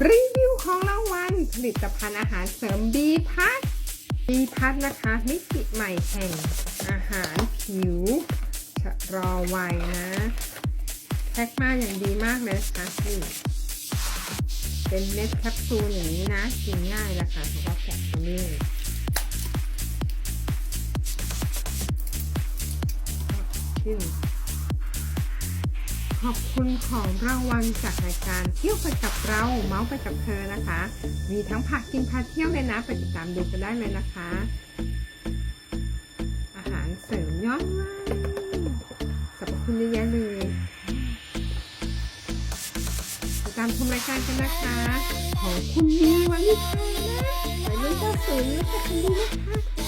รีวิวของรางวัลผลิตภัณฑ์อาหารเสริมบีพัทบีพัทนะคะมิติใหม่แห่งอาหารผิวชะลอวัยนะ แพ็คมาอย่างดีมากเลยนะคะนี่เป็นเม็ดแคปซูลอย่างนี้นะ กินง่ายนะคะเพราะว่าแกะตรงนี้ขึ้น ขอบคุณของรางวัลจากรายการเที่ยวไปกับเราเมาส์ไปกับเธอนะคะ มีทั้งผักกินพาเที่ยวเลยนะ ไปติดตามดูกันได้เลยนะคะ อาหารเสริมยอนวัยสรรพคุณเยอะแยะเลยติดตามชมรายการกันนะคะ ของคุณมีวันนี้ค่ะนะไปเล่นเจ้าสูงแล้วก็คุณดีนะคะ